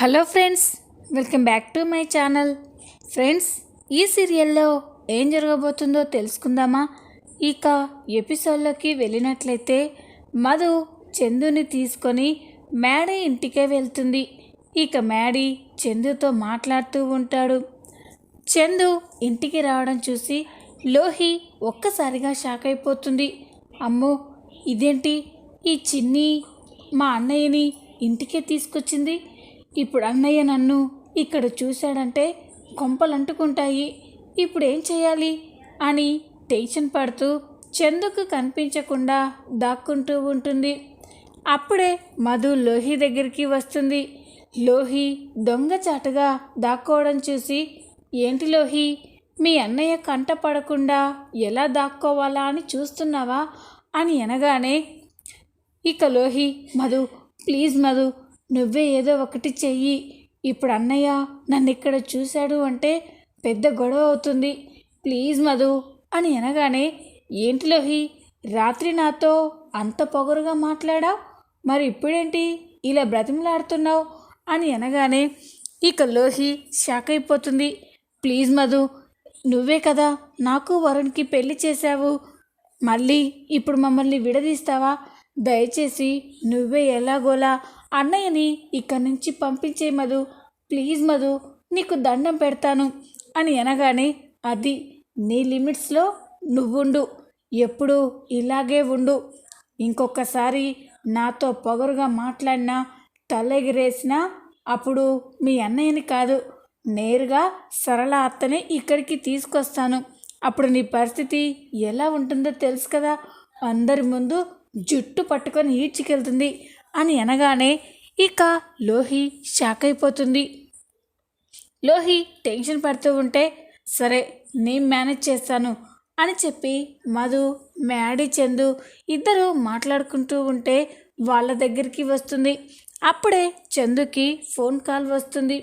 Hello friends welcome back to my channel. Friends ఈ సీరియల్లో ఏం జరగబోతుందో తెలుసుకుందామా? ఇక ఎపిసోడ్లోకి వెళ్ళినట్లయితే మధు చందుని తీసుకొని మ్యాడీ ఇంటికే వెళ్తుంది. ఇక మ్యాడీ చందుతో మాట్లాడుతూ ఉంటాడు. చందు ఇంటికి రావడం చూసి లోహి ఒక్కసారిగా షాక్ అయిపోతుంది. అమ్మో ఇదేంటి? ఈ చిన్ని మా అన్నయ్యని ఇంటికే తీసుకొచ్చింది? ఇప్పుడు అన్నయ్య నన్ను ఇక్కడ చూశాడంటే కొంపలు అంటుకుంటాయి ఇప్పుడు ఏం చేయాలి? అని టెన్షన్ పడుతూ చందుకు కనిపించకుండా దాక్కుంటూ ఉంటుంది. అప్పుడే మధు లోహి దగ్గరికి వస్తుంది. లోహి దొంగచాటుగా దాక్కోవడం చూసి ఏంటి లోహి మీ అన్నయ్య కంట పడకుండా ఎలా దాక్కోవాలా అని చూస్తున్నావా? అని అనగానే ఇక లోహి మధు ప్లీజ్ మధు నువ్వే ఏదో ఒకటి చెయ్యి. ఇప్పుడు అన్నయ్య నన్ను ఇక్కడ చూశాడు అంటే పెద్ద గొడవ అవుతుంది. ప్లీజ్ మధు అని అనగానే ఏంటి లోహి రాత్రి నాతో అంత పొగరుగా మాట్లాడావు? మరి ఇప్పుడేంటి? ఇలా బ్రతిమలాడుతున్నావు? అని అనగానే ఇక లోహి షాక్ అయిపోతుంది. ప్లీజ్ మధు నువ్వే కదా నాకు వరుణ్కి పెళ్ళి చేశావు. మళ్ళీ ఇప్పుడు మమ్మల్ని విడదీస్తావా? దయచేసి నువ్వే ఎలాగోలా అన్నయ్యని ఇక్కడి నుంచి పంపించే మధు. ప్లీజ్ మధు నీకు దండం పెడతాను అని అనగానే అది నీ లిమిట్స్లో నువ్వుండు. ఎప్పుడు ఇలాగే ఉండు. ఇంకొకసారి నాతో పొగరుగా మాట్లాడినా తలెగిరేసినా అప్పుడు మీ అన్నయ్యని కాదు. నేరుగా సరళ అత్తని ఇక్కడికి తీసుకొస్తాను. అప్పుడు నీ పరిస్థితి ఎలా ఉంటుందో తెలుసు కదా. అందరి ముందు జుట్టు పట్టుకొని ఈడ్చుకెళ్తుంది అని అనగానే ఇక లోహి షాక్ అయిపోతుంది. లోహి టెన్షన్ పడుతూ ఉంటే సరే నేను మేనేజ్ చేస్తాను అని చెప్పి మధు మ్యాడీ చందు ఇద్దరు మాట్లాడుకుంటూ ఉంటే వాళ్ళ దగ్గరికి వస్తుంది. అప్పుడే చందుకి ఫోన్ కాల్ వస్తుంది.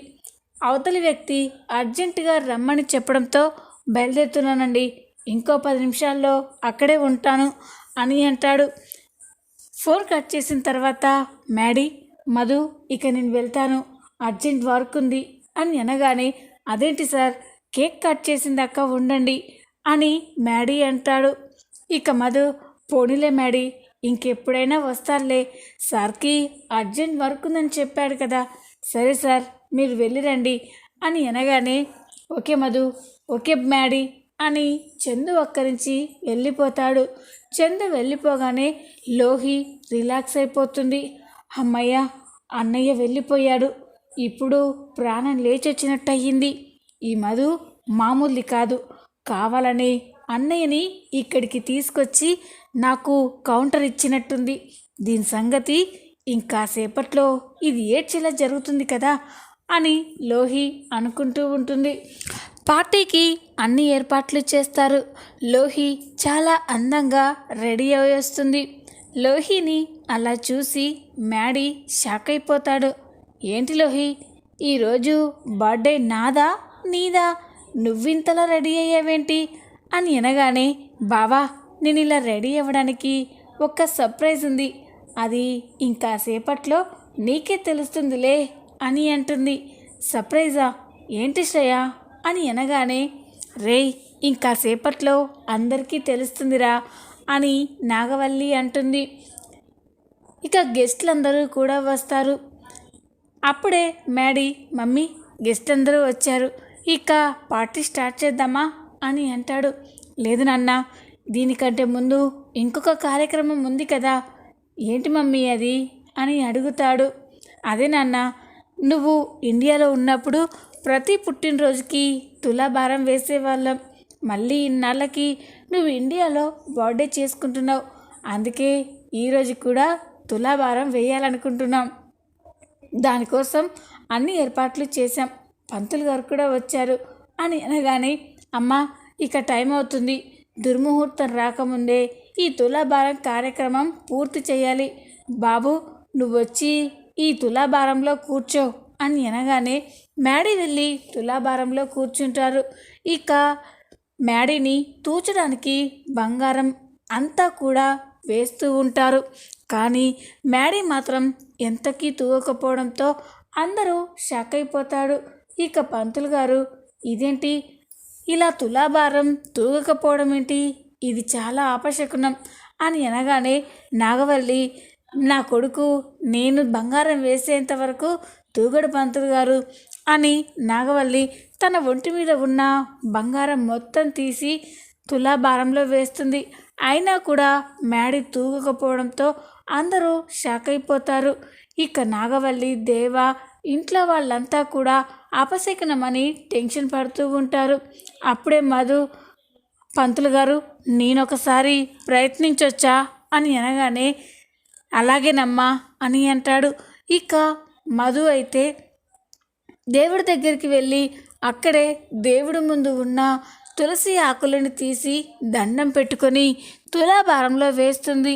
అవతలి వ్యక్తి అర్జెంటుగా రమ్మని చెప్పడంతో బయలుదేరుతున్నానండి. ఇంకో పది నిమిషాల్లో అక్కడే ఉంటాను అని అంటాడు. ఫోన్ కట్ చేసిన తర్వాత మ్యాడీ మధు ఇక నేను వెళ్తాను. అర్జెంట్ వర్క్ ఉంది. అని అనగానే అదేంటి సార్? కేక్ కట్ చేసిందాక ఉండండి. అని మ్యాడీ అంటాడు. ఇక మధు పోనీలే మ్యాడీ ఇంకెప్పుడైనా వస్తారులే సార్కి అర్జెంట్ వర్క్ ఉందని చెప్పాడు కదా. సరే సార్ మీరు వెళ్ళిరండి అని అనగానే ఓకే మధు ఓకే మ్యాడీ. అని చందు ఒక్కరించి వెళ్ళిపోతాడు. చందు వెళ్ళిపోగానే లోహి రిలాక్స్ అయిపోతుంది. అమ్మయ్య అన్నయ్య వెళ్ళిపోయాడు. ఇప్పుడు ప్రాణం లేచొచ్చినట్టు అయ్యింది ఈ మధు మామూలు కాదు. కావాలని అన్నయ్యని ఇక్కడికి తీసుకొచ్చి నాకు కౌంటర్ ఇచ్చినట్టుంది. దీని సంగతి ఇంకాసేపట్లో ఇది ఏడ్చేలా జరుగుతుంది కదా అని లోహి అనుకుంటూ ఉంటుంది. పార్టీకి అన్ని ఏర్పాట్లు చేస్తారు. లోహి చాలా అందంగా రెడీ అయి వస్తుంది. లోహిని అలా చూసి మ్యాడీ షాక్ అయిపోతాడు. ఏంటి లోహి? ఈరోజు బర్త్డే నాదా? నీదా? నువ్వింతలా రెడీ అయ్యావేంటి? అని అనగానే బావా నేను ఇలా రెడీ అవ్వడానికి ఒక సర్ప్రైజ్ ఉంది. అది ఇంకాసేపట్లో నీకే తెలుస్తుందిలే అని అంటుంది. సర్ప్రైజా? ఏంటి శ్రేయా? అని అనగానే రే ఇంకాసేపట్లో అందరికీ తెలుస్తుందిరా అని నాగవల్లి అంటుంది. ఇక గెస్ట్లందరూ కూడా వస్తారు. అప్పుడే మ్యాడీ మమ్మీ గెస్ట్ అందరూ వచ్చారు. ఇక పార్టీ స్టార్ట్ చేద్దామా అని అంటాడు. లేదు నాన్న దీనికంటే ముందు ఇంకొక కార్యక్రమం ఉంది కదా. ఏంటి మమ్మీ అది? అని అడుగుతాడు. అదే నాన్న నువ్వు ఇండియాలో ఉన్నప్పుడు ప్రతి పుట్టినరోజుకి తులాభారం వేసేవాళ్ళం. మళ్ళీ ఇన్నాళ్ళకి నువ్వు ఇండియాలో బర్త్డే చేసుకుంటున్నావు. అందుకే ఈరోజు కూడా తులాభారం వేయాలనుకుంటున్నాం. దానికోసం అన్ని ఏర్పాట్లు చేశాం. పంతులు గారు కూడా వచ్చారు. అని అనగానే అమ్మ ఇక టైం అవుతుంది. దుర్ముహూర్తం రాకముందే ఈ తులాభారం కార్యక్రమం పూర్తి చేయాలి. బాబు నువ్వొచ్చి ఈ తులాభారంలో కూర్చో అని అనగానే మ్యాడీ వెళ్ళి తులాభారంలో కూర్చుంటారు. ఇక మ్యాడీని తూచడానికి బంగారం అంతా కూడా వేస్తూ ఉంటారు. కానీ మ్యాడీ మాత్రం ఎంతకీ తూగకపోవడంతో అందరూ షాక్ అయిపోతాడు ఇక పంతులు గారు ఇదేంటి? ఇలా తులాభారం తూగకపోవడం ఏంటి? ఇది చాలా అపశకునం అని అనగానే నాగవల్లి నా కొడుకు నేను బంగారం వేసేంత వరకు తూగడు పంతులు గారు. అని నాగవల్లి తన ఒంటి మీద ఉన్న బంగారం మొత్తం తీసి తులాభారంలో వేస్తుంది. అయినా కూడా మేడి తూగకపోవడంతో అందరూ షాక్ అయిపోతారు. ఇక నాగవల్లి దేవ ఇంట్లో వాళ్ళంతా కూడా అపశకనమని టెన్షన్ పడుతూ ఉంటారు. అప్పుడే మధు పంతులు గారు నేనొకసారి ప్రయత్నించొచ్చా? అని అనగానే అలాగేనమ్మా అని అంటాడు. ఇక మధు అయితే దేవుడి దగ్గరికి వెళ్ళి అక్కడే దేవుడి ముందు ఉన్న తులసి ఆకులను తీసి దండం పెట్టుకొని తులాభారంలో వేస్తుంది.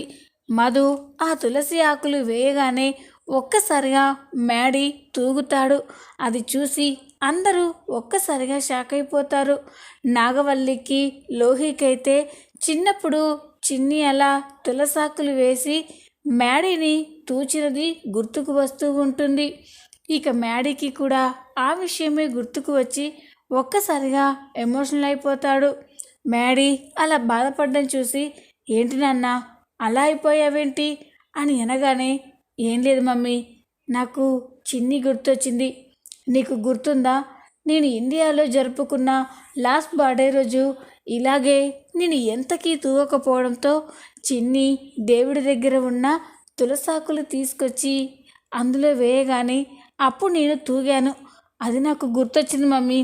మధు ఆ తులసి ఆకులు వేయగానే ఒక్కసారిగా మేడి తూగుతాడు. అది చూసి అందరూ ఒక్కసారిగా షాక్ అయిపోతారు. నాగవల్లికి లోహికైతే చిన్నప్పుడు చిన్ని అలా తులసాకులు వేసి మేడీని తూచినది గుర్తుకు వస్తూ ఉంటుంది. ఇక మేడీకి కూడా ఆ విషయమే గుర్తుకు వచ్చి ఒక్కసారిగా ఎమోషనల్ అయిపోతాడు. మేడీ అలా బాధపడడం చూసి ఏంటి నాన్న అలా అయిపోయావేంటి? అని అనగానే ఏం లేదు మమ్మీ నాకు చిన్ని గుర్తొచ్చింది. నీకు గుర్తుందా? నేను ఇండియాలో జరుపుకున్న లాస్ట్ బర్త్డే రోజు ఇలాగే నేను ఎంతకీ తూవకపోవడంతో చిన్ని దేవుడి దగ్గర ఉన్న తులసాకులు తీసుకొచ్చి అందులో వేయగానే అప్పుడు నేను తూగాను. అది నాకు గుర్తొచ్చింది మమ్మీ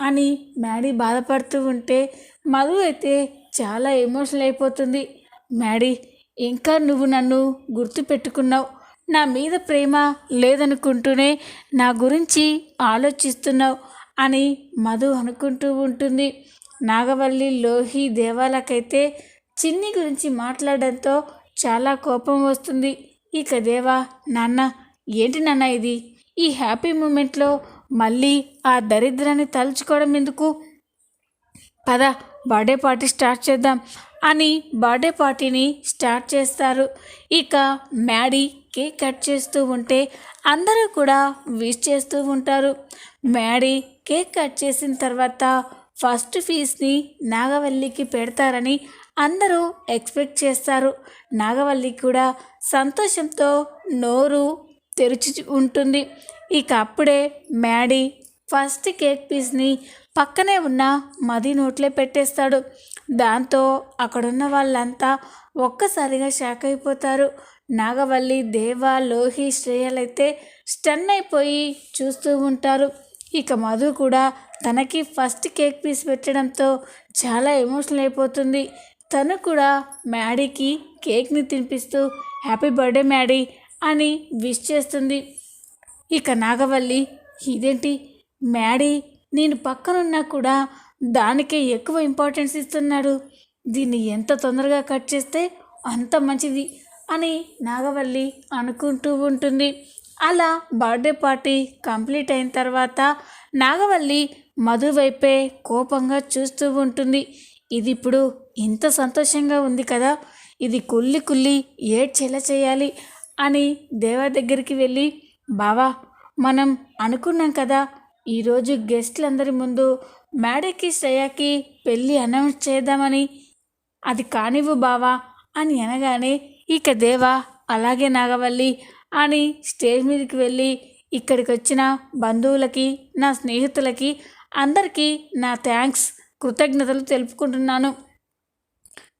అని మ్యాడీ బాధపడుతూ ఉంటే మధు అయితే చాలా ఎమోషనల్ అయిపోతుంది. మ్యాడీ ఇంకా నువ్వు నన్ను గుర్తు పెట్టుకున్నావు. నా మీద ప్రేమ లేదనుకుంటూనే నా గురించి ఆలోచిస్తున్నావు అని మధు అనుకుంటూ ఉంటుంది. నాగవల్లి లోహి దేవాలకైతే చిన్ని గురించి మాట్లాడడంతో చాలా కోపం వస్తుంది. ఇక దేవా నాన్న ఏంటి నాన్న ఇది? ఈ హ్యాపీ మూమెంట్లో మళ్ళీ ఆ దరిద్రాన్ని తలుచుకోవడం ఎందుకు? పద బర్త్డే పార్టీ స్టార్ట్ చేద్దాం అని బర్త్డే పార్టీని స్టార్ట్ చేస్తారు. ఇక మ్యాడీ కేక్ కట్ చేస్తూ ఉంటే అందరూ కూడా విష్ చేస్తూ ఉంటారు. మ్యాడీ కేక్ కట్ చేసిన తర్వాత ఫస్ట్ ఫీజ్ని నాగవల్లికి పెడతారని అందరూ ఎక్స్పెక్ట్ చేస్తారు. నాగవల్లి కూడా సంతోషంతో నోరు తెరిచి ఉంటుంది. ఇక అప్పుడే మ్యాడీ ఫస్ట్ కేక్ పీస్ని పక్కనే ఉన్న మది నోట్లో పెట్టేస్తాడు. దాంతో అక్కడున్న వాళ్ళంతా ఒక్కసారిగా షాక్ అయిపోతారు. నాగవల్లి దేవ లోహి శ్రేయలైతే స్టన్ అయిపోయి చూస్తూ ఉంటారు. ఇక మధు కూడా తనకి ఫస్ట్ కేక్ పీస్ పెట్టడంతో చాలా ఎమోషనల్ అయిపోతుంది. తను కూడా మ్యాడీకి కేక్ని తినిపిస్తూ హ్యాపీ బర్త్డే మ్యాడీ అని విష్ చేస్తుంది. ఇక నాగవల్లి ఇదేంటి? మ్యాడీ నేను పక్కనున్నా కూడా దానికే ఎక్కువ ఇంపార్టెన్స్ ఇస్తున్నాడు. దీన్ని ఎంత తొందరగా కట్ చేస్తే అంత మంచిది అని నాగవల్లి అనుకుంటూ ఉంటుంది. అలా బర్త్డే పార్టీ కంప్లీట్ అయిన తర్వాత నాగవల్లి మధు వైపే కోపంగా చూస్తూ ఉంటుంది. ఇది ఇప్పుడు ఇంత సంతోషంగా ఉంది కదా ఇది కుల్లి కుల్లి ఏడ్చేలా చేయాలి అని దేవా దగ్గరికి వెళ్ళి బావా మనం అనుకున్నాం కదా ఈరోజు గెస్ట్లందరి ముందు మేడకి శ్రేయాకి పెళ్ళి అనౌన్స్ చేద్దామని. అది కానివ్వు బావా అని అనగానే ఇక దేవా అలాగే నాగవల్లి అని స్టేజ్ మీదకి వెళ్ళి ఇక్కడికి వచ్చిన బంధువులకి నా స్నేహితులకి అందరికీ నా థ్యాంక్స్ కృతజ్ఞతలు తెలుపుకుంటున్నాను.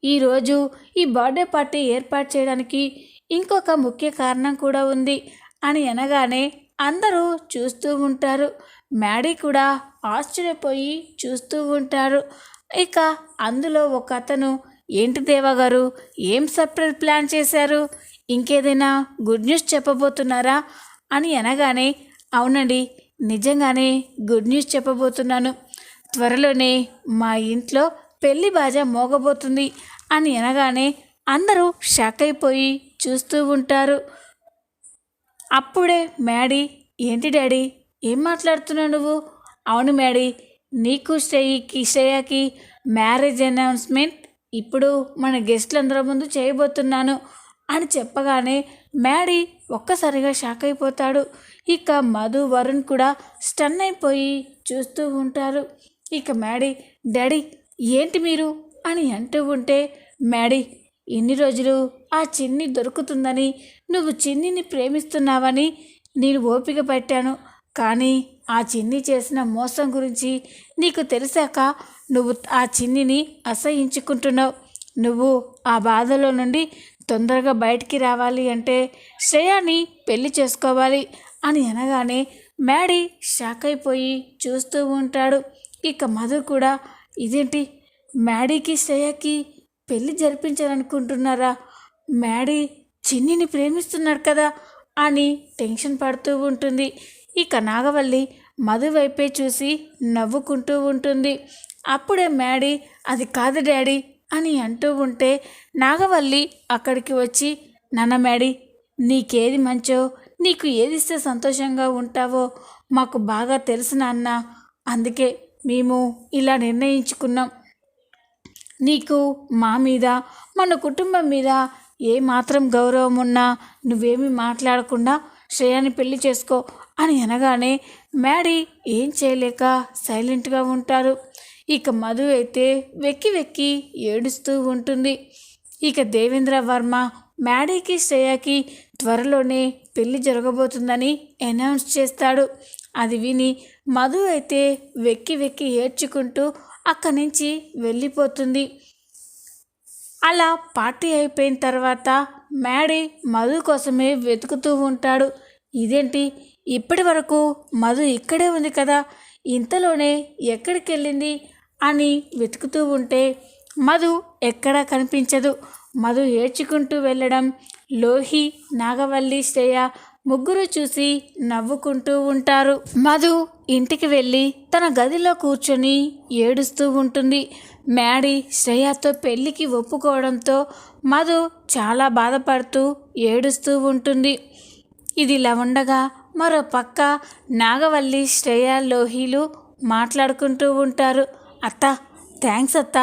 ఈరోజు ఈ బర్త్డే పార్టీ ఏర్పాటు చేయడానికి ఇంకొక ముఖ్య కారణం కూడా ఉంది. అని అనగానే అందరూ చూస్తూ ఉంటారు. మ్యాడీ కూడా ఆశ్చర్యపోయి చూస్తూ ఉంటారు. ఇక అందులో ఒక అతను ఏంటి దేవా గారు ఏం సర్ప్రైజ్ ప్లాన్ చేశారు? ఇంకేదైనా గుడ్ న్యూస్ చెప్పబోతున్నారా? అని అనగానే అవునండి నిజంగానే గుడ్ న్యూస్ చెప్పబోతున్నాను. త్వరలోనే మా ఇంట్లో పెళ్ళి బాజా మోగబోతుంది. అని అనగానే అందరూ షాక్ అయిపోయి చూస్తూ ఉంటారు. అప్పుడే మ్యాడీ ఏంటి డాడీ ఏం మాట్లాడుతున్నావు నువ్వు? అవును మ్యాడీ నీకు శ్రేయకి శ్రేయకి మ్యారేజ్ అనౌన్స్మెంట్ ఇప్పుడు మన గెస్ట్లందరి ముందు చేయబోతున్నాను అని చెప్పగానే మ్యాడీ ఒక్కసారిగా షాక్ అయిపోతాడు. ఇక మధు వరుణ్ కూడా స్టన్ అయిపోయి చూస్తూ ఉంటారు. ఇక మ్యాడీ డాడీ ఏంటి మీరు? అని అంటూ ఉంటే మ్యాడీ ఇన్ని రోజులు ఆ చిన్ని దొరుకుతుందని నువ్వు చిన్నిని ప్రేమిస్తున్నావని నేను ఓపిక పట్టాను. కానీ ఆ చిన్ని చేసిన మోసం గురించి నీకు తెలిసాక నువ్వు ఆ చిన్నిని అసహించుకుంటున్నావు. నువ్వు ఆ బాధలో నుండి తొందరగా బయటికి రావాలి అంటే శ్రేయాని పెళ్ళి చేసుకోవాలి అని అనగానే మ్యాడీ షాక్ అయిపోయి చూస్తూ ఉంటాడు. ఇక మధు కూడా ఇదేంటి? మ్యాడీకి శ్రేయకి పెళ్ళి జరిపించాలనుకుంటున్నారా? మ్యాడీ చిన్నిని ప్రేమిస్తున్నాడు కదా అని టెన్షన్ పడుతూ ఉంటుంది. ఇక నాగవల్లి మధు వైపే చూసి నవ్వుకుంటూ ఉంటుంది. అప్పుడే మ్యాడీ అది కాదు డాడీ అని అంటూ ఉంటే నాగవల్లి అక్కడికి వచ్చి నాన్న మ్యాడీ నీకేది మంచో నీకు ఏది ఇస్తే సంతోషంగా ఉంటావో మాకు బాగా తెలుసు నాన్న. అందుకే మేము ఇలా నిర్ణయించుకున్నాం. నీకు మా మీద మన కుటుంబం మీద ఏ మాత్రం గౌరవం ఉన్నా నువ్వేమీ మాట్లాడకుండా శ్రేయాని పెళ్ళి చేసుకో అని అనగానే మ్యాడీ ఏం చేయలేక సైలెంట్గా ఉంటారు. ఇక మధు అయితే వెక్కి వెక్కి ఏడుస్తూ ఉంటుంది. ఇక దేవేంద్ర వర్మ మ్యాడీకి శ్రేయాకి త్వరలోనే పెళ్ళి జరగబోతుందని అనౌన్స్ చేస్తాడు. అది విని మధు అయితే వెక్కి వెక్కి ఏడ్చుకుంటూ అక్కడి నుంచి వెళ్ళిపోతుంది. అలా పార్టీ అయిపోయిన తర్వాత మ్యాడీ మధు కోసమే వెతుకుతూ ఉంటాడు. ఇదేంటి? ఇప్పటి వరకు మధు ఇక్కడే ఉంది కదా ఇంతలోనే ఎక్కడికి వెళ్ళింది అని వెతుకుతూ ఉంటే మధు ఎక్కడా కనిపించదు. మధు ఏడ్చుకుంటూ వెళ్ళడం లోహి నాగవల్లి శ్రేయ ముగ్గురు చూసి నవ్వుకుంటూ ఉంటారు. మధు ఇంటికి వెళ్ళి తన గదిలో కూర్చొని ఏడుస్తూ ఉంటుంది. మ్యాడీ శ్రేయతో పెళ్ళికి ఒప్పుకోవడంతో మధు చాలా బాధపడుతూ ఏడుస్తూ ఉంటుంది. ఇది ఇలా ఉండగా మరో పక్క నాగవల్లి శ్రేయ లోహిలు మాట్లాడుకుంటూ ఉంటారు. అత్త థ్యాంక్స్ అత్త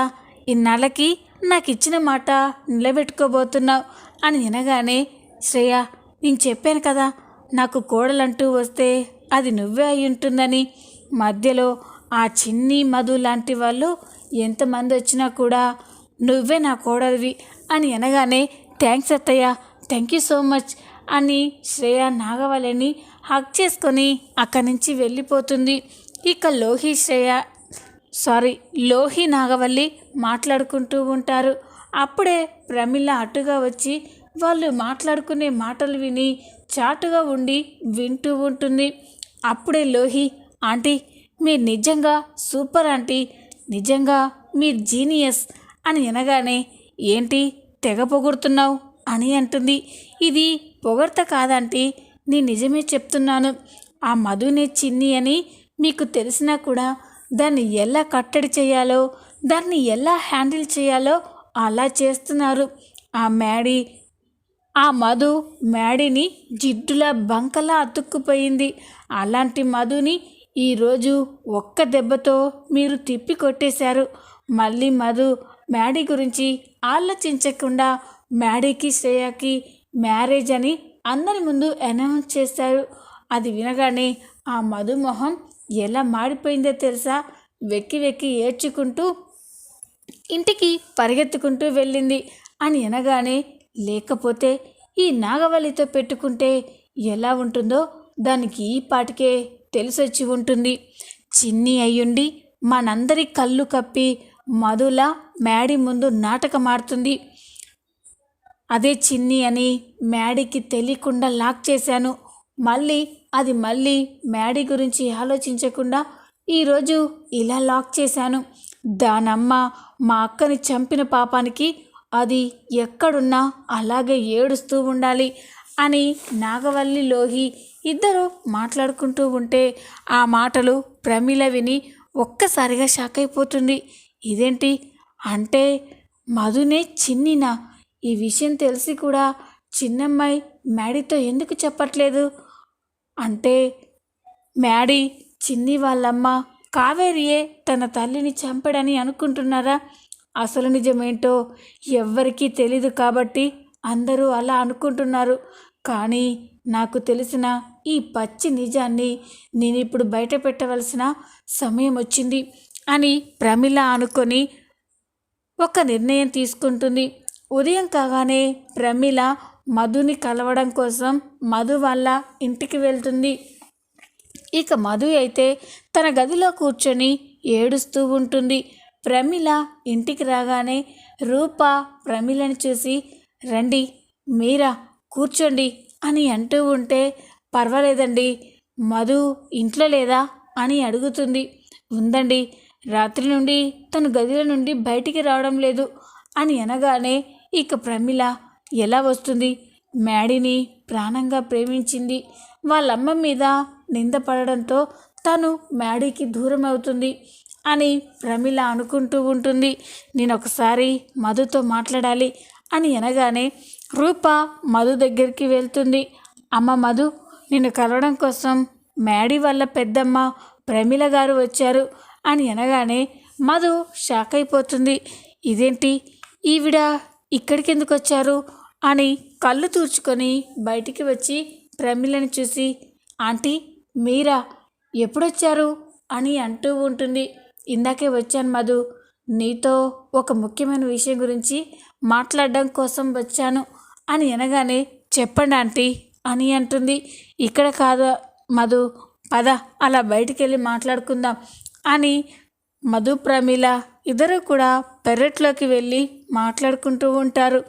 ఇన్నాళ్ళకి నాకు ఇచ్చిన మాట నిలబెట్టుకోబోతున్నావు అని వినగానే శ్రేయ నేను చెప్పాను కదా నాకు కోడలంటూ వస్తే అది నువ్వే అయి ఉంటుందని. మధ్యలో ఆ చిన్ని మధు లాంటి వాళ్ళు ఎంతమంది వచ్చినా కూడా నువ్వే నా కోడలివి అని అనగానే థ్యాంక్స్ అత్తయ్య థ్యాంక్ యూ సో మచ్ అని శ్రేయ నాగవల్లిని హక్ చేసుకొని అక్కడి నుంచి వెళ్ళిపోతుంది. ఇక లోహి శ్రేయ సారీ లోహి నాగవల్లి మాట్లాడుకుంటూ ఉంటారు. అప్పుడే ప్రమిళ అటుగా వచ్చి వాళ్ళు మాట్లాడుకునే మాటలు విని చాటుగా ఉండి వింటూ ఉంటుంది. అప్పుడే లోహి ఆంటీ మీరు నిజంగా సూపర్ ఆంటీ నిజంగా మీరు జీనియస్ అని వినగానే ఏంటి తెగ పొగుడుతున్నావు? అని అంటుంది. ఇది పొగడ్త కాదంటీ నీ నిజమే చెప్తున్నాను. ఆ మధునే చిన్ని అని మీకు తెలిసినా కూడా దాన్ని ఎలా కట్టడి చేయాలో దాన్ని ఎలా హ్యాండిల్ చేయాలో అలా చేస్తున్నారు. ఆ మ్యాడీ ఆ మధు మ్యాడీని జిడ్డులా బంకలా అతుక్కుపోయింది. అలాంటి మధుని ఈరోజు ఒక్క దెబ్బతో మీరు తిప్పి కొట్టేశారు. మళ్ళీ మధు మ్యాడీ గురించి ఆలోచించకుండా మ్యాడీకి శ్రేయకి మ్యారేజ్ అని అందరి ముందు అనౌన్స్ చేశారు. అది వినగానే ఆ మధు మొహం ఎలా మాడిపోయిందో తెలుసా? వెక్కి వెక్కి ఏడ్చుకుంటూ ఇంటికి పరిగెత్తుకుంటూ వెళ్ళింది అని అనగానే లేకపోతే ఈ నాగవల్లితో పెట్టుకుంటే ఎలా ఉంటుందో దానికి ఈ పాటికే తెలిసొచ్చి ఉంటుంది. చిన్ని అయ్యుండి మనందరి కళ్ళు కప్పి మధుల మ్యాడీ ముందు నాటకమాడుతుంది. అదే చిన్ని అని మ్యాడీకి తెలియకుండా లాక్ చేశాను. మళ్ళీ అది మళ్ళీ మ్యాడీ గురించి ఆలోచించకుండా ఈరోజు ఇలా లాక్ చేశాను. దానమ్మ మా అక్కని చంపిన పాపానికి అది ఎక్కడున్నా అలాగే ఏడుస్తూ ఉండాలి అని నాగవల్లి లోహి ఇద్దరు మాట్లాడుకుంటూ ఉంటే ఆ మాటలు ప్రమిళ విని ఒక్కసారిగా షాక్ అయిపోతుంది. ఇదేంటి? అంటే మధునే చిన్నినా? ఈ విషయం తెలిసి కూడా చిన్నమ్మాయి మ్యాడీతో ఎందుకు చెప్పట్లేదు? అంటే మ్యాడీ చిన్ని వాళ్ళమ్మ కావేరియే తన తల్లిని చంపడని అనుకుంటున్నారా? అసలు నిజమేంటో ఎవ్వరికీ తెలీదు కాబట్టి అందరూ అలా అనుకుంటున్నారు. కానీ నాకు తెలిసిన ఈ పచ్చి నిజాన్ని నేను ఇప్పుడు బయట పెట్టవలసిన సమయం వచ్చింది అని ప్రమిళ అనుకొని ఒక నిర్ణయం తీసుకుంటుంది. ఉదయం కాగానే ప్రమిళ మధుని కలవడం కోసం మధు వల్ల ఇంటికి వెళ్తుంది. ఇక మధు అయితే తన గదిలో కూర్చొని ఏడుస్తూ ఉంటుంది. ప్రమిళ ఇంటికి రాగానే రూప ప్రమిళని చూసి రండి మీరా కూర్చోండి అని అంటూ ఉంటే పర్వాలేదండి మధు ఇంట్లో లేదా? అని అడుగుతుంది. ఉందండి రాత్రి నుండి తను గదిలో నుండి బయటికి రావడం లేదు అని అనగానే ఇక ప్రమిళ ఎలా వస్తుంది? మ్యాడీని ప్రాణంగా ప్రేమించింది. వాళ్ళమ్మ మీద నిందపడడంతో తను మ్యాడీకి దూరం అవుతుంది అని ప్రమిళ అనుకుంటూ ఉంటుంది. నేను ఒకసారి మధుతో మాట్లాడాలి అని అనగానే రూప మధు దగ్గరికి వెళ్తుంది. అమ్మ మధు నిన్ను కలవడం కోసం మ్యాడీ వాళ్ళ పెద్దమ్మ ప్రమిళ గారు వచ్చారు అని అనగానే మధు షాక్ అయిపోతుంది. ఇదేంటి? ఈవిడ ఇక్కడికి ఎందుకు వచ్చారు? అని కళ్ళు తూర్చుకొని బయటికి వచ్చి ప్రమిళని చూసి ఆంటీ మీరా? ఎప్పుడొచ్చారు? అని అంటూ ఉంటుంది. ఇందాకే వచ్చాను మధు. నీతో ఒక ముఖ్యమైన విషయం గురించి మాట్లాడడం కోసం వచ్చాను అని అనగానే చెప్పండి ఆంటీ అని అంటుంది. ఇక్కడ కాదు మధు పద అలా బయటికి వెళ్ళి మాట్లాడుకుందాం అని మధు ప్రమీల ఇద్దరు కూడా పెరట్లోకి వెళ్ళి మాట్లాడుకుంటూ ఉంటారు.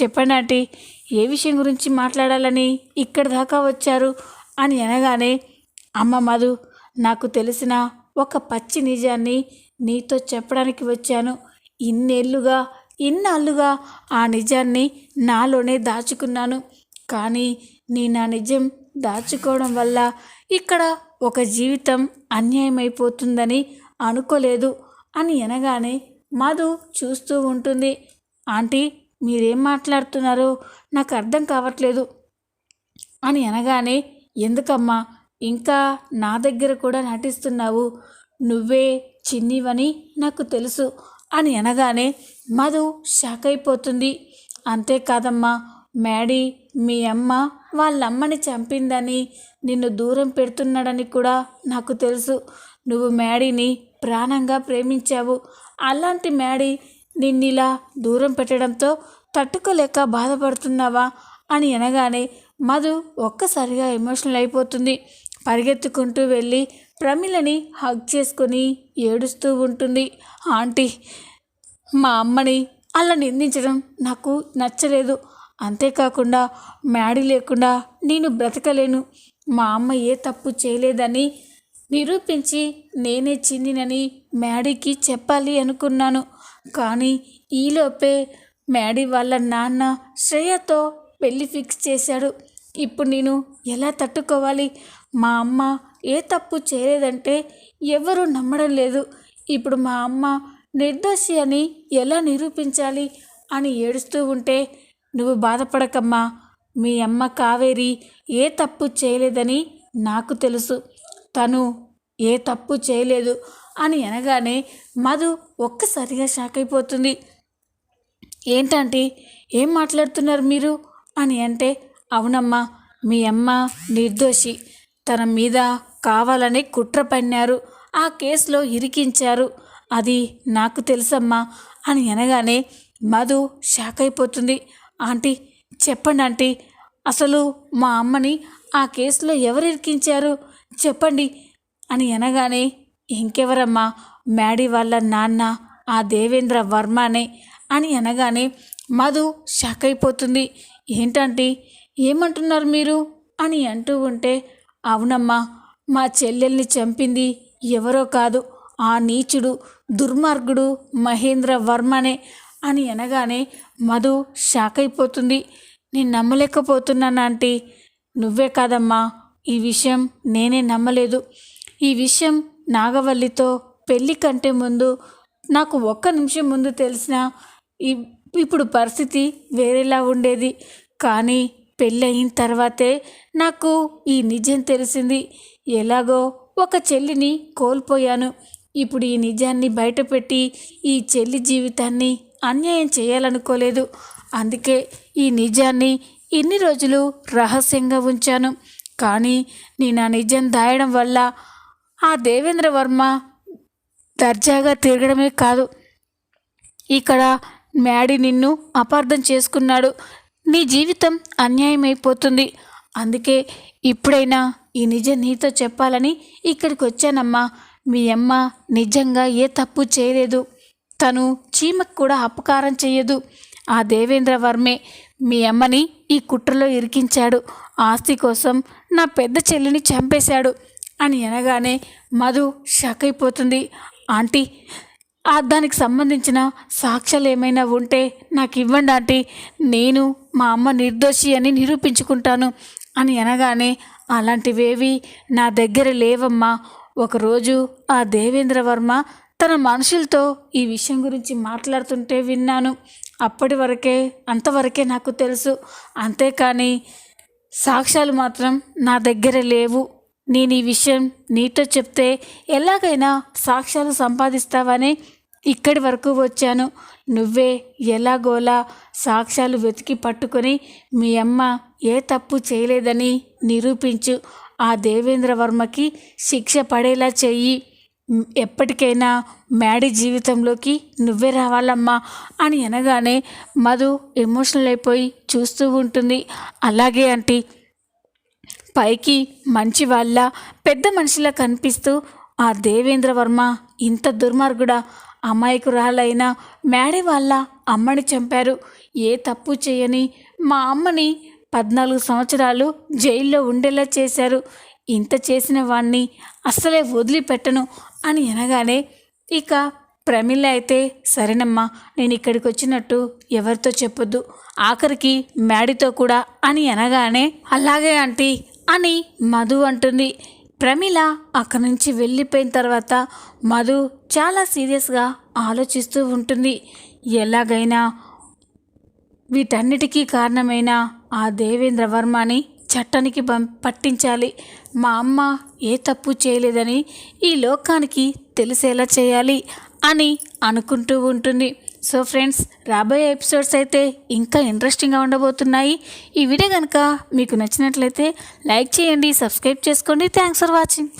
చెప్పండి ఆంటీ ఏ విషయం గురించి మాట్లాడాలని ఇక్కడి దాకా వచ్చారు అని అనగానే అమ్మ మధు నాకు తెలిసిన ఒక పచ్చి నిజాన్ని నీతో చెప్పడానికి వచ్చాను. ఇన్నేళ్ళుగా ఇన్నాళ్ళుగా ఆ నిజాన్ని నాలోనే దాచుకున్నాను. కానీ నేను ఆ నిజం దాచుకోవడం వల్ల ఇక్కడ ఒక జీవితం అన్యాయమైపోతుందని అనుకోలేదు అని అనగానే మధు చూస్తూ ఉంటుంది. ఆంటీ మీరేం మాట్లాడుతున్నారో నాకు అర్థం కావట్లేదు అని అనగానే ఎందుకమ్మా? ఇంకా నా దగ్గర కూడా నటిస్తున్నావు. నువ్వే చిన్నివని నాకు తెలుసు అని అనగానే మధు షాక్ అయిపోతుంది. అంతేకాదమ్మా మ్యాడీ మీ అమ్మ వాళ్ళమ్మని చంపిందని నిన్ను దూరం పెడుతున్నాడని కూడా నాకు తెలుసు. నువ్వు మ్యాడీని ప్రాణంగా ప్రేమించావు. అలాంటి మ్యాడీ నిన్నిలా దూరం పెట్టడంతో తట్టుకోలేక బాధపడుతున్నావా అని అనగానే మధు ఒక్కసారిగా ఎమోషనల్ అయిపోతుంది. పరిగెత్తుకుంటూ వెళ్ళి ప్రమిలని హగ్ చేసుకొని ఏడుస్తూ ఉంటుంది. ఆంటీ మా అమ్మని అలా నిందించడం నాకు నచ్చలేదు. అంతేకాకుండా మ్యాడీ లేకుండా నేను బ్రతకలేను. మా అమ్మ ఏ తప్పు చేయలేదని నిరూపించి నేనే చిన్నినని మ్యాడీకి చెప్పాలి అనుకున్నాను. కానీ ఈలోపే మ్యాడీ వాళ్ళ నాన్న శ్రేయతో పెళ్ళి ఫిక్స్ చేశాడు. ఇప్పుడు నేను ఎలా తట్టుకోవాలి? మా అమ్మ ఏ తప్పు చేయలేదంటే ఎవరు నమ్మడం లేదు. ఇప్పుడు మా అమ్మ నిర్దోషి అని ఎలా నిరూపించాలి అని ఏడుస్తూ ఉంటే నువ్వు బాధపడకమ్మా. మీ అమ్మ కావేరి ఏ తప్పు చేయలేదని నాకు తెలుసు. తను ఏ తప్పు చేయలేదు అని అనగానే మధు ఒక్కసారిగా షాక్ అయిపోతుంది. ఏంటంటే? ఏం మాట్లాడుతున్నారు మీరు? అని అంటే అవునమ్మా. మీ అమ్మ నిర్దోషి. తన మీద కావాలని కుట్ర పన్నారు. ఆ కేసులో ఇరికించారు. అది నాకు తెలుసమ్మా అని అనగానే మధు షాక్ అయిపోతుంది. ఆంటీ చెప్పండి ఆంటీ అసలు మా అమ్మని ఆ కేసులో ఎవరు ఇరికించారు? చెప్పండి అని అనగానే ఇంకెవరమ్మా మ్యాడీ వాళ్ళ నాన్న ఆ దేవేంద్ర వర్మనే అని అనగానే మధు షాక్ అయిపోతుంది. ఏంటంటే ఏమంటున్నారు మీరు? అని అంటూ ఉంటే అవునమ్మా మా చెల్లెల్ని చంపింది ఎవరో కాదు ఆ నీచుడు దుర్మార్గుడు మహేంద్ర వర్మనే అని అనగానే మధు షాక్ అయిపోతుంది నేను నమ్మలేకపోతున్నాను ఆంటీ. నువ్వే కాదమ్మా ఈ విషయం నేనే నమ్మలేదు. ఈ విషయం నాగవల్లితో పెళ్ళి కంటే ముందు నాకు ఒక్క నిమిషం ముందు తెలిసిన ఇప్పుడు పరిస్థితి వేరేలా ఉండేది. కానీ పెళ్ళయిన తర్వాతే నాకు ఈ నిజం తెలిసింది. ఎలాగో ఒక చెల్లిని కోల్పోయాను. ఇప్పుడు ఈ నిజాన్ని బయటపెట్టి ఈ చెల్లి జీవితాన్ని అన్యాయం చేయాలనుకోలేదు. అందుకే ఈ నిజాన్ని ఇన్ని రోజులు రహస్యంగా ఉంచాను. కానీ నేను ఆ నిజం దాయడం వల్ల ఆ దేవేంద్ర వర్మ దర్జాగా తిరగడమే కాదు. ఇక్కడ మ్యాడీ నిన్ను అపార్థం చేసుకున్నాడు. నీ జీవితం అన్యాయమైపోతుంది. అందుకే ఇప్పుడైనా ఈ నిజం నీతో చెప్పాలని ఇక్కడికి వచ్చానమ్మా. మీ అమ్మ నిజంగా ఏ తప్పు చేయలేదు. తను చీమకు కూడా అపకారం చేయదు ఆ దేవేంద్ర వర్మే మీ అమ్మని ఈ కుట్రలో ఇరికించాడు. ఆస్తి కోసం నా పెద్ద చెల్లిని చంపేశాడు. అని అనగానే మధు షాక్ అయిపోతుంది. ఆంటీ ఆ దానికి సంబంధించిన సాక్ష్యాలు ఏమైనా ఉంటే నాకు ఇవ్వండి ఆంటీ. నేను మా అమ్మ నిర్దోషి అని నిరూపించుకుంటాను అని అనగానే అలాంటివేవి నా దగ్గర లేవమ్మా. ఒకరోజు ఆ దేవేంద్ర వర్మ తన మనుషులతో ఈ విషయం గురించి మాట్లాడుతుంటే విన్నాను. అప్పటి వరకే అంతవరకే నాకు తెలుసు. అంతేకాని సాక్ష్యాలు మాత్రం నా దగ్గర లేవు. నేను ఈ విషయం నీతో చెప్తే ఎలాగైనా సాక్ష్యాలు సంపాదిస్తావని ఇక్కడి వరకు వచ్చాను. నువ్వే ఎలాగోలా సాక్ష్యాలు వెతికి పట్టుకొని మీ అమ్మ ఏ తప్పు చేయలేదని నిరూపించు. ఆ దేవేంద్ర వర్మకి శిక్ష పడేలా చెయ్యి. ఎప్పటికైనా మ్యాడీ జీవితంలోకి నువ్వే రావాలమ్మా అని అనగానే మధు ఎమోషనల్ అయిపోయి చూస్తూ ఉంటుంది. అలాగే ఆంటీ. పైకి మంచి వాళ్ళ పెద్ద మనిషిలా కనిపిస్తూ ఆ దేవేంద్ర వర్మ ఇంత దుర్మార్గుడా అమాయకురాలైన మేడే వాళ్ళ అమ్మని చంపారు. ఏ తప్పు చేయని మా అమ్మని పద్నాలుగు సంవత్సరాలు జైల్లో ఉండేలా చేశారు. ఇంత చేసిన వాణ్ణి అస్సలే వదిలిపెట్టను అని అనగానే ఇక ప్రమిళ అయితే సరేనమ్మా నేను ఇక్కడికి వచ్చినట్టు ఎవరితో చెప్పొద్దు ఆఖరికి మ్యాడీతో కూడా అని అనగానే అలాగే ఆంటీ అని మధు అంటుంది. ప్రమిళ అక్కడి నుంచి వెళ్ళిపోయిన తర్వాత మధు చాలా సీరియస్గా ఆలోచిస్తూ ఉంటుంది. ఎలాగైనా వీటన్నిటికీ కారణమైన ఆ దేవేంద్ర వర్మని చట్టానికి పం పట్టించాలి. మా అమ్మ ఏ తప్పు చేయలేదని ఈ లోకానికి తెలిసేలా చేయాలి అని అనుకుంటూ ఉంటుంది. సో ఫ్రెండ్స్ రాబోయే ఎపిసోడ్స్ అయితే ఇంకా ఇంట్రెస్టింగ్గా ఉండబోతున్నాయి. ఈ వీడియో కనుక మీకు నచ్చినట్లయితే లైక్ చేయండి సబ్స్క్రైబ్ చేసుకోండి. Thanks for watching.